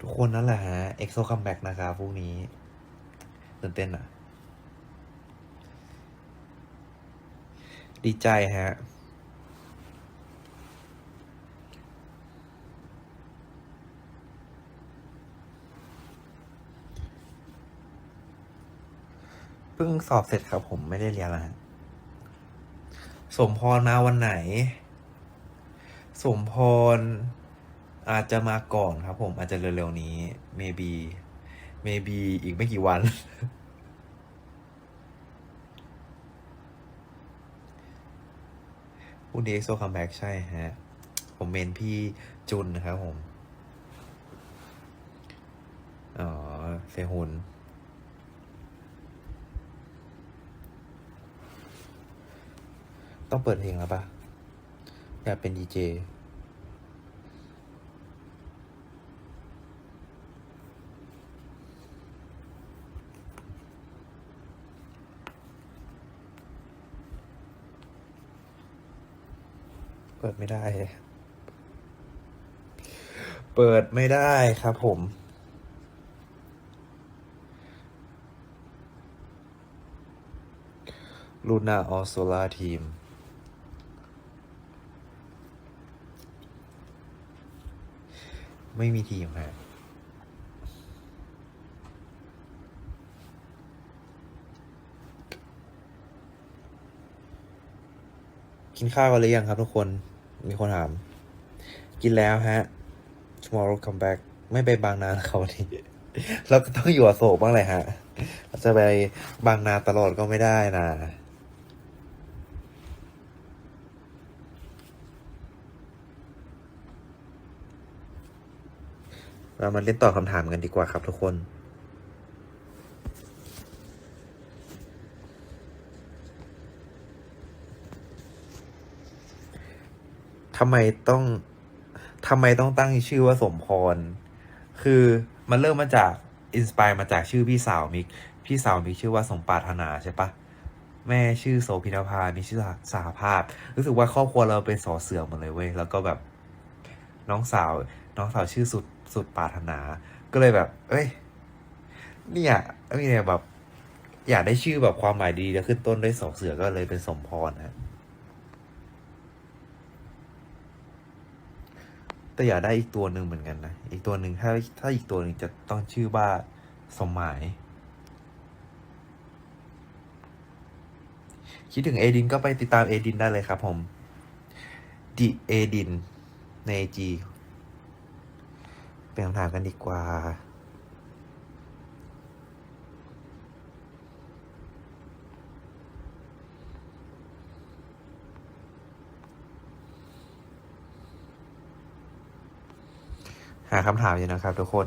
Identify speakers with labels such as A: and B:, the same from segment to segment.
A: ทุกคนนั่นแหละฮะเอ็กโซคัมแบ็กนะครับพรุ่งนี้ตื่นเต้นอะ ดีใจฮะเพิ่งสอบเสร็จครับผมไม่ได้เรียนแล้วฮะสมพรมาวันไหน สมพร อาจจะมาก่อนครับผมอาจจะเร็วๆนี้ maybe maybe อีกไม่กี่วัน พูดดีเอ็กโซคัมแบ็กใช่ฮะ ผมเมนพี่จุนนะครับผม อ๋อเซฮุนต้องเปิดเพลงแล้วปะอยากเป็นดีเจ เปิดไม่ได้ เปิดไม่ได้ครับผม ลูน่าออโซลาทีมไม่มีทีมฮะกินข้าวกันหรือยังครับทุกคน มีคนถาม กินแล้วฮะ tomorrow come back ไม่ไปบางนาแล้วครับวันนี้เราก็ต้องอยู่อโศกบ้างเลยฮะเราจะไปบางนาตลอดก็ไม่ได้นะเรามาเล่นต่อคำถามกันดีกว่าครับทุกคน ทำไมต้องทำไมต้องตั้งชื่อว่าสมพร คือมันเริ่มมาจากอินสปายมาจากชื่อพี่สาวมิก พี่สาวมิกชื่อว่าสมปรารถนาใช่ปะแม่ชื่อโสพินภา มีชื่อสหภาพ รู้สึกว่าครอบครัวเราเป็นสอเสือหมดเลยเว้ย แล้วก็แบบน้องสาว น้องสาวชื่อสุดสุดปรารถนา ก็เลยแบบ เอ้ย เนี่ยมีเนี่ยแบบ อยากได้ชื่อแบบความหมายดีแล้วขึ้นต้นด้วยสอเสือก็เลยเป็นสมพรนะ แต่อยากได้อีกตัวหนึ่งเหมือนกันนะ อีกตัวหนึ่งถ้าถ้าอีกตัวหนึ่งจะต้องชื่อว่าสมหมาย คิดถึงเอดินก็ไปติดตามเอดินได้เลยครับผมดิเอดินในจีเป็นคำถามกันดีกว่า หาคำถามอยู่นะครับทุกคน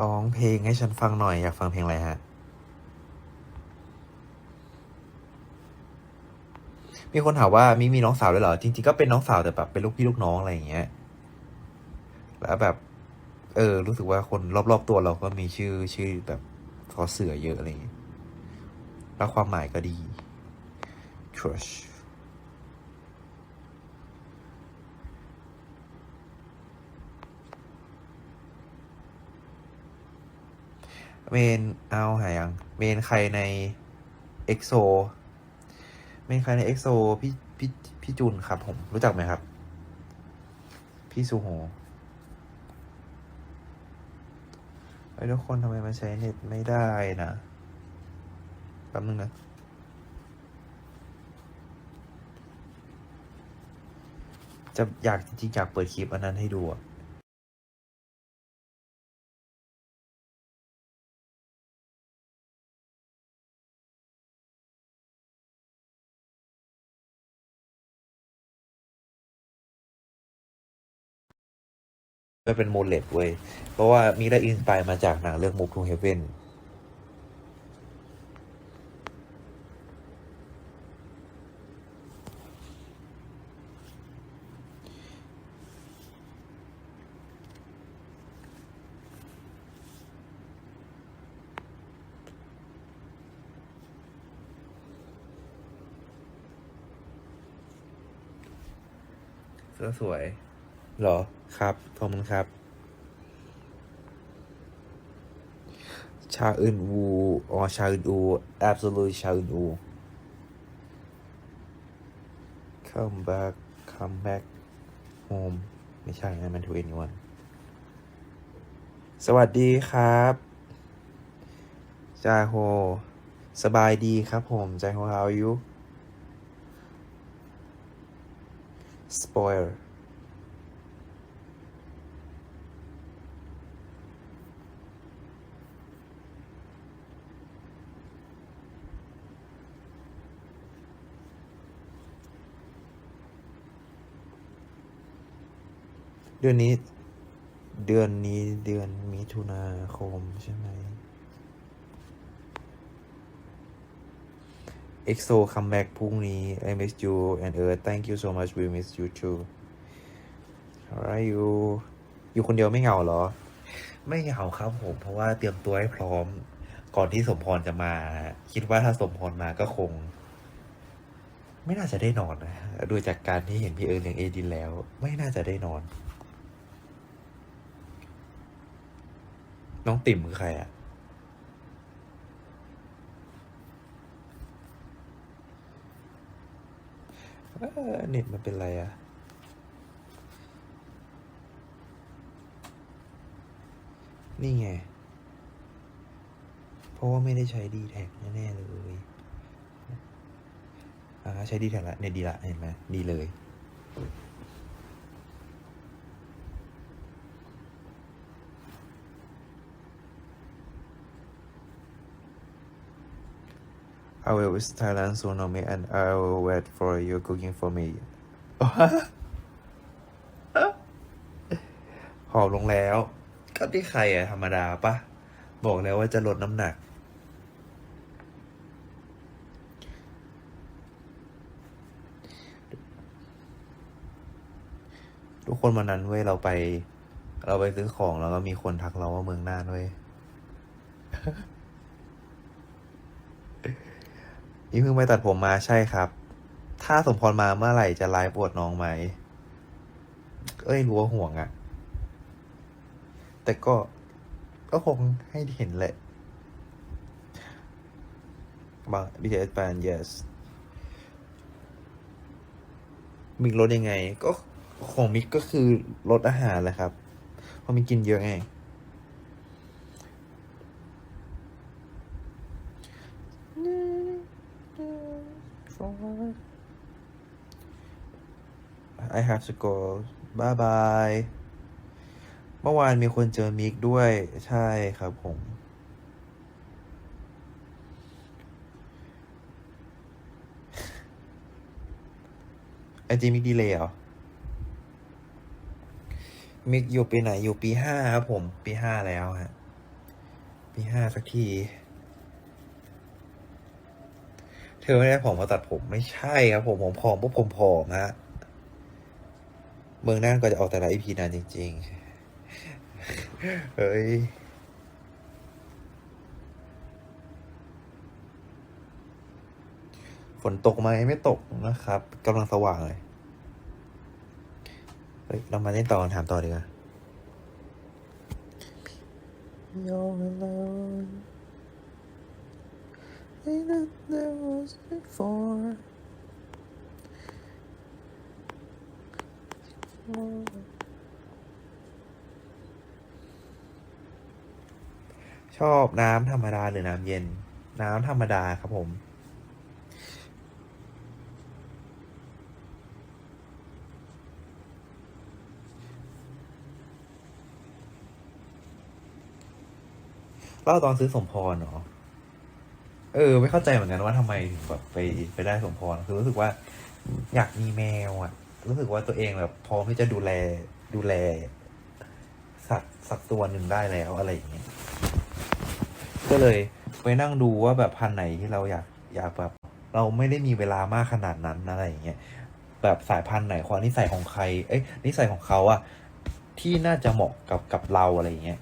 A: ร้องเพลงให้ฉันฟังหน่อย อยากฟังเพลงอะไรฮะ มีคนถามว่ามีมีน้องสาวด้วยเหรอ จริงๆก็เป็นน้องสาวแต่แบบเป็นลูกพี่ลูกน้องอะไรอย่างเงี้ย แล้วแบบ เออ รู้สึกว่าคนรอบๆตัวเราก็มีชื่อชื่อแบบทอเสือเยอะอะไรอย่างเงี้ยแล้วความหมายก็ดี crush เมนเอาหายัง เมนใครในเอ็กโซ เมนใครในเอ็กโซพี่พี่พี่จุนครับผมรู้จักไหมครับ พี่ซูโฮไอ้ทุกคนทำไมมันใช้เน็ตไม่ได้นะแป๊บนึงนะจะอยากจริงๆอยากเปิดคลิปอันนั้นให้ดูอะ มันเป็นโมเลตเว้ย เพราะว่ามีได้อินสปายมาจากหนังเรื่อง Move to Heaven สวย เหรอ ครับขอบคุณครับ ชาอึนอูอ๋อชาอึนอู absolutely ชาอึนอู come back come back home ไม่ใช่นะมันทูเอ็นวันสวัสดีครับจาโฮ สบายดีครับผมจาโฮ how are you Spoiler เดือนนี้ เดือนนี้เดือนมิถุนาคมใช่ไหม EXO come back พรุ่งนี้ I miss you and Earth thank you so much we miss you too how are you อยู่คนเดียวไม่เหงาเหรอ ไม่เหงาครับผม เพราะว่าเตรียมตัวให้พร้อม ก่อนที่สมพรจะมา คิดว่าถ้าสมพรมาก็คง ไม่น่าจะได้นอนนะ ดูจากการที่เห็นพี่เอิร์ธเลี้ยงเอดินแล้ว ไม่น่าจะได้นอน น้องติ่มคือใครอะเน็ตมันเป็นไรอะนี่ไง เพราะว่าไม่ได้ใช้ดีแท็กแน่ๆเลยอ่าใช้ดีแท็กละเนี่ยดีละเห็นไหมดีเลย I will visit Thailand soon, Nomi, and I will wait for you cooking for me หอมลงแล้ว ก็ที่ใครอะธรรมดาปะ บอกแล้วว่าจะลดน้ำหนัก ทุกคนวันนั้นเว้ยเราไป เราไปซื้อของแล้วก็มีคนทักเราว่าเมืองน่านเว้ย นี่เพิ่งไปตัดผมมาใช่ครับ ถ้าสมพรมาเมื่อไหร่จะไลฟ์ปวดน้องไหม เอ้ยรู้ว่าห่วงอะ แต่ก็ก็คงให้เห็นแหละบาง BTS band yes มิกลดยังไง ก็ของมิกก็คือลดอาหารแหละครับ เพราะมิกกินเยอะไง I have to go bye bye เมื่อวานมีคนเจอมิกด้วย ใช่ครับผม ไอจีมิกดีเลยเหรอ มิกอยู่ปีไหน อยู่ปีห้าครับผม ปีห้าแล้วฮะ ปีห้าสักที เธอไม่ได้ผอมมาตัดผม ไม่ใช่ครับผม ผมผอมปุ๊บผมผอมฮะ เมืองน่านก็จะออกแต่ละอีพีนานจริง ๆ เฮ้ยฝนตกไหมไม่ตกนะครับกำลังสว่างเลย เฮ้ย เรามาเล่นต่อถามต่อดีกว่า You're alone Ain't it there was before ชอบน้ำธรรมดาหรือน้ำเย็น น้ำธรรมดาครับผม เล่าตอนซื้อสมพรเหรอ เออ ไม่เข้าใจเหมือนกันว่าทำไมถึงแบบไปไปได้สมพร คือรู้สึกว่า อยากมีแมวอะ รู้สึกว่าตัวเองแบบพร้อมที่จะดูแลดูแล สัตว์สักตัวหนึ่งได้แล้วอะไรอย่างเงี้ยก็เลยไปนั่งดูว่าแบบพันไหนที่เราอยากอยากแบบ เราไม่ได้มีเวลามากขนาดนั้นอะไรอย่างเงี้ยแบบสายพันธุ์ไหนความนิสัยของใคร เอ้ยนิสัยของเขาอะที่น่าจะเหมาะกับกับเราอะไรอย่างเงี้ย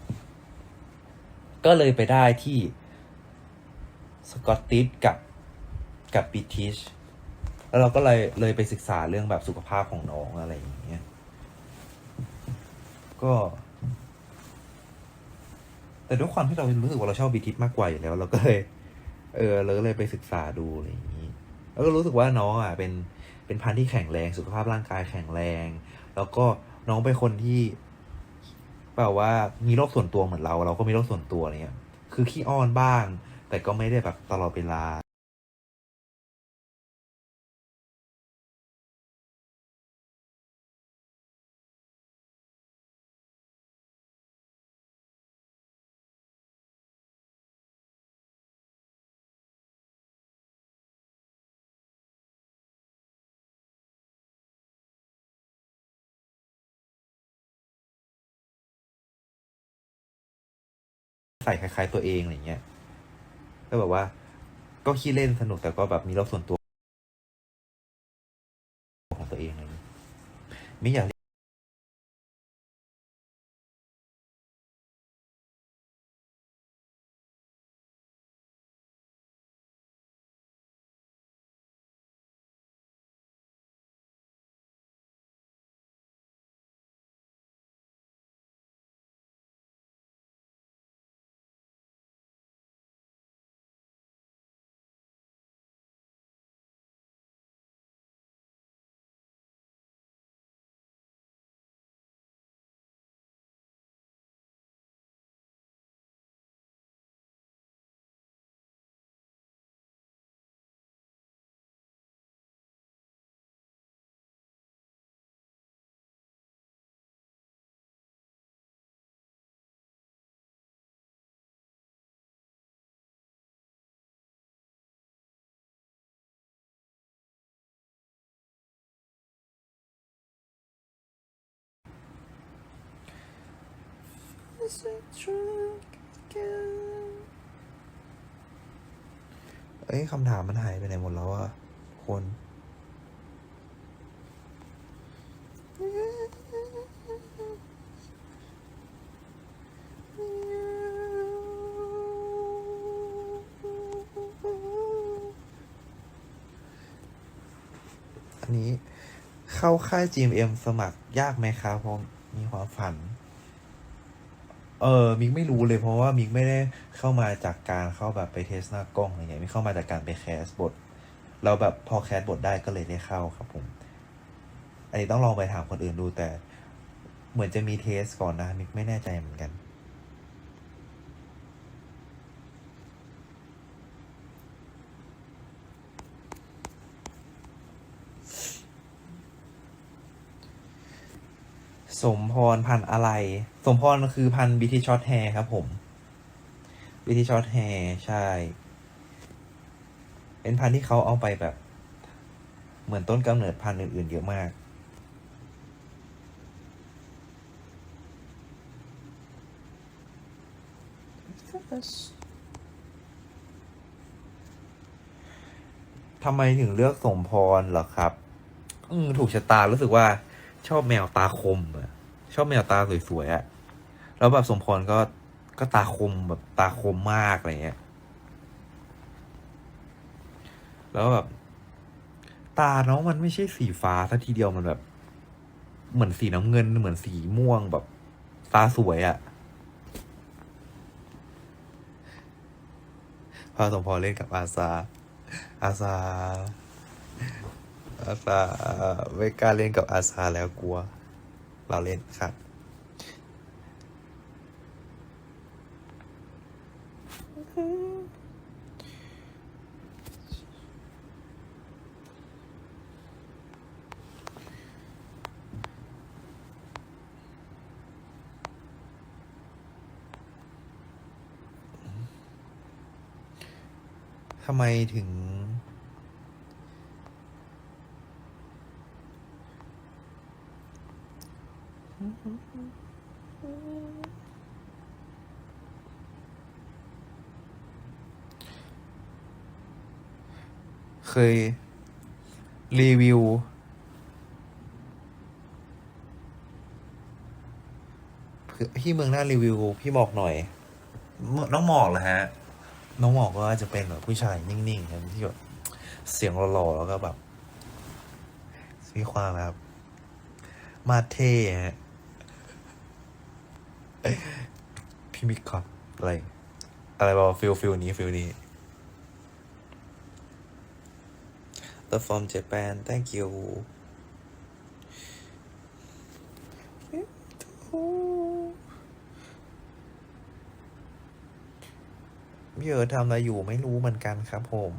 A: ก็เลยไปได้ที่สกอตติชกับกับบิทิช แล้วเราก็เลยเลยไปศึกษาเรื่องแบบสุขภาพของน้องอะไรอย่างเงี้ย ก็ แต่ด้วยความที่เรารู้สึกว่าเราชอบบีทิสมากกว่าอยู่แล้ว เราก็เลย เออเราก็เลยไปศึกษาดูอะไรอย่างนี้ แล้วก็รู้สึกว่าน้องอะเป็นเป็นพันธุ์ที่แข็งแรงสุขภาพร่างกายแข็งแรง แล้วก็น้องเป็นคนที่แบบว่ามีโรคส่วนตัวเหมือนเรา เราก็มีโรคส่วนตัวอะไรเงี้ย คือขี้อ้อนบ้าง แต่ก็ไม่ได้แบบตลอดเวลา ล้ายๆตัวเองอะไรเงี้ยก็แบบว่า ก็ขี้เล่นสนุกแต่ก็แบบมีโลกส่วนตัวของตัวเองอะไรเงี้ยไม่อยาก เอ้ยคำถามมันหายไปไหนหมดแล้วอะคนอันนี้เข้าค่าย GMM สมัครยากไหมครับเพราะมีความฝัน เออมิกไม่รู้เลยเพราะว่ามิกไม่ได้เข้ามาจากการเข้าแบบไปเทสหน้ากล้องอะไรเงี้ยมิกเข้ามาจากการไปแคสบท เราแบบพอแคสบทได้ก็เลยได้เข้าครับผม อันนี้ต้องลองไปถามคนอื่นดูแต่ เหมือนจะมีเทสก่อนนะมิกไม่แน่ใจเหมือนกัน สมพรพันอะไร สมพรคือพันบิทิช็อตแฮร์ครับผมบิทิช็อตแฮร์ใช่ เป็นพันที่เขาเอาไปแบบ เหมือนต้นกำเนิดพันธุ์อื่น ๆ เยอะมาก ทำไมถึงเลือกสมพรเหรอครับ อืมถูกชะตารู้สึกว่าชอบแมวตาคมอะ ชอบแมวตาสวยๆอะแล้วแบบสมพรก็ก็ตาคมแบบตาคมมากอะไรเงี้ย แล้วแบบ ตาน้องมันไม่ใช่สีฟ้าซะทีเดียวมันแบบ เหมือนสีน้ำเงินเหมือนสีม่วงแบบ ตาสวยอะพอสมพรเล่นกับอาซา อาซา อาซาไม่กล้าเล่นกับอาซาแล้วกลัว เราเล่นครับ ทำไมถึง เคย รีวิว พี่เมืองหน้ารีวิว พี่บอกหน่อย น้องหมอกเหรอฮะ น้องหมอกก็จะเป็นแบบผู้ชายนิ่งๆครับที่แบบเสียงหล่อๆแล้วก็แบบมีความแบบมาเท่ฮะ พี่มิกครับอะไร อะไรบอกฟิลฟิลนี้ฟิลนี้ The from Japan thank you พี่เออทำอะไรอยู่ไม่รู้เหมือนกันครับผม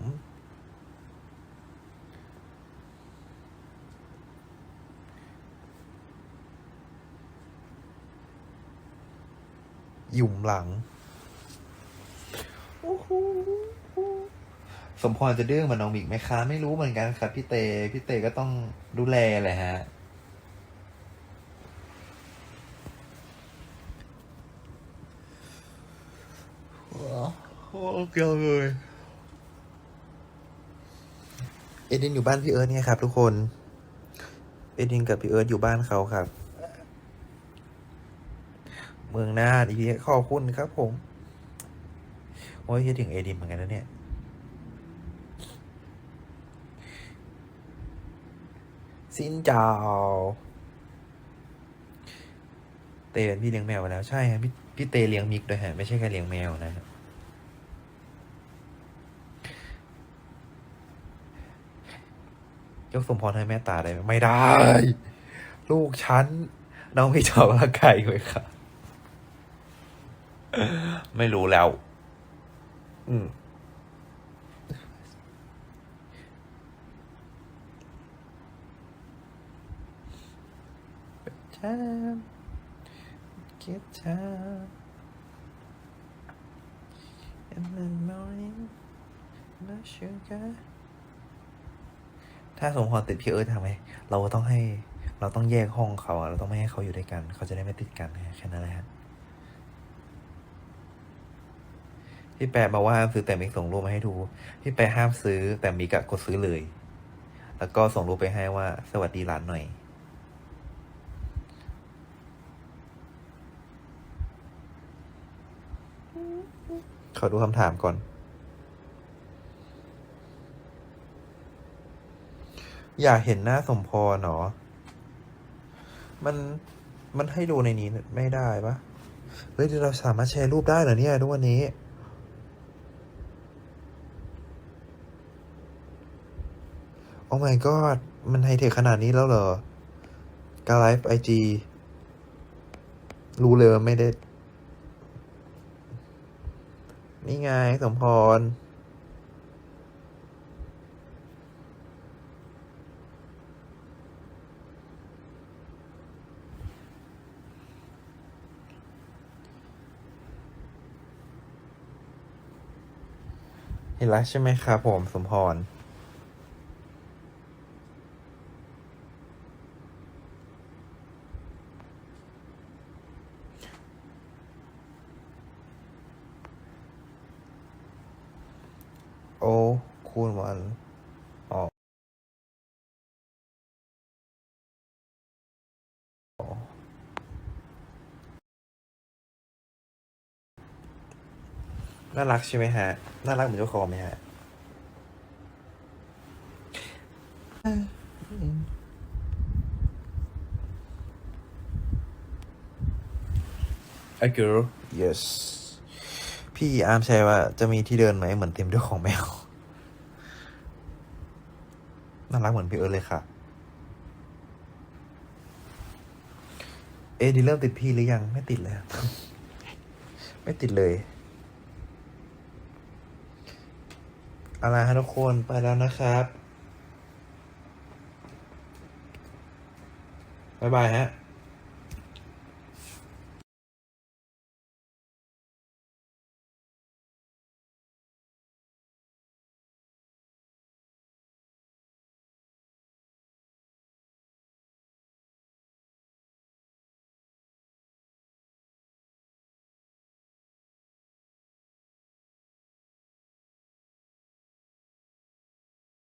A: หยุ่มหลังสมพรจะดื้อเหมือนน้องมิกไหมคะไม่รู้เหมือนกันครับพี่เต พี่เตก็ต้องดูแลแหละฮะ โอ้เกี่ยวเลย เอดินอยู่บ้านพี่เอิร์ธเนี่ยครับทุกคน เอดินกับพี่เอิร์ธอยู่บ้านเขาครับ เมืองน่านอีพีขอบคุณครับผมโอ้ยคิดถึงเอดินเหมือนกันนะเนี่ยสินเจ้าเตเป็นพี่เลี้ยงแมวไปแล้วใช่ฮะพี่พี่เตเลี้ยงมิกด้วยฮะไม่ใช่แค่เลี้ยงแมวนะยกสมพรให้แม่ตาได้ไหมไม่ได้ ลูกฉัน น้องไม่ชอบร่างกายเลยค่ะ ไม่รู้แล้ว อืม time get time in the morning no sugar ถ้าสมพรติดพี่เอิร์ธทำไงเราต้องให้ เราต้องแยกห้องเขา เราต้องไม่ให้เขาอยู่ด้วยกัน เขาจะได้ไม่ติดกันแค่นั้นแหละฮะ พี่แปะมาว่าห้ามซื้อแต่มิกส่งรูปมาให้ดูพี่แปะห้ามซื้อแต่มิกะกดซื้อเลย แล้วก็ส่งรูปไปให้ว่า สวัสดีหลานหน่อยขอดูคำถามก่อน อยากเห็นหน้าสมพรเหรอมันมันให้ดูในนี้ไม่ได้ปะเฮ้ยเราสามารถแชร์รูปได้เหรอเนี่ยทุกวันนี้ อ้ my god มันไฮเทคขนาดนี้แล้วเหรอ การไลฟ์ไอจีรู้เลยว่าไม่ได้ นี่ไงสมพร เห็นแล้วใช่ไหมครับผมสมพร โอ้ คูณวันอ๋อ น่ารักใช่ไหมฮะ น่ารักเหมือนเจ้าของไหมฮะ A girl yes พี่อาร์มแชร์ว่าจะมีที่เดินไหมเหมือนเต็มด้วยของแมว น่ารักเหมือนพี่เอิร์ธเลยค่ะ เอะดีเริ่มติดพี่หรือยัง ไม่ติดเลย ไม่ติดเลย อะไรฮะทุกคนไปแล้วนะครับ บ๊ายบายฮะ